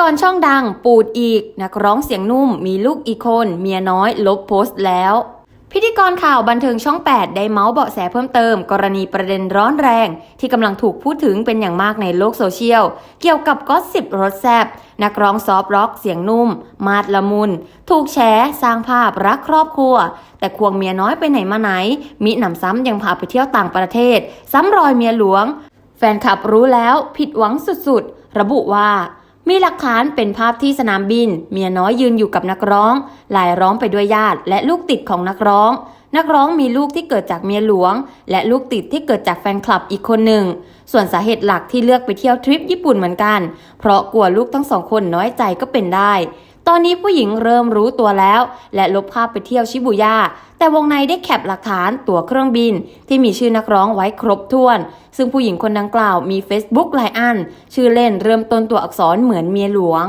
กรช่องดังปูดอีก นักร้องเสียงนุ่มมีลูกอีกคน เมียน้อย ลบโพสต์แล้ว พิธีกรข่าวบันเทิงช่อง 8 ได้เมาส์เบาะแสเพิ่มเติม กรณีประเด็นร้อนแรง ที่กำลังถูกพูดถึงเป็นอย่างมากในโลกโซเชียล เกี่ยวกับก็สิบรถแซบนักร้องซอฟร็อกเสียงนุ่ม มาดละมุน ถูกแฉสร้างภาพรักครอบครัว แต่ควงเมียน้อยไปไหนมาไหน มิหนำซ้ำยังพาไปเที่ยวต่างประเทศ ซ้ำรอยเมียหลวง แฟนคลับรู้แล้วผิดหวังสุดๆ ระบุว่า มีหลักฐานเป็นภาพที่สนามบิน เมียน้อยยืนอยู่กับนักร้องลายร้องไปด้วยญาติและลูกติดของนักร้อง นักร้องมีลูกที่เกิดจากเมียหลวง และลูกติดที่เกิดจากแฟนคลับอีกคนหนึ่ง ส่วนสาเหตุหลักที่เลือกไปเที่ยวทริปญี่ปุ่นเหมือนกัน เพราะกลัวลูกทั้งสองคนน้อยใจก็เป็นได้ ตอนนี้ผู้หญิงเริ่มรู้ตัวแล้ว และลบภาพไปเที่ยวชิบุย่าแต่วงในได้แคปหลักฐานตั๋วเครื่องบิน ที่มีชื่อนักร้องไว้ครบถ้วน ซึ่งผู้หญิงคนดังกล่าวมี Facebook หลายอัน ชื่อเล่นเริ่มต้นตัวอักษรเหมือนเมียหลวง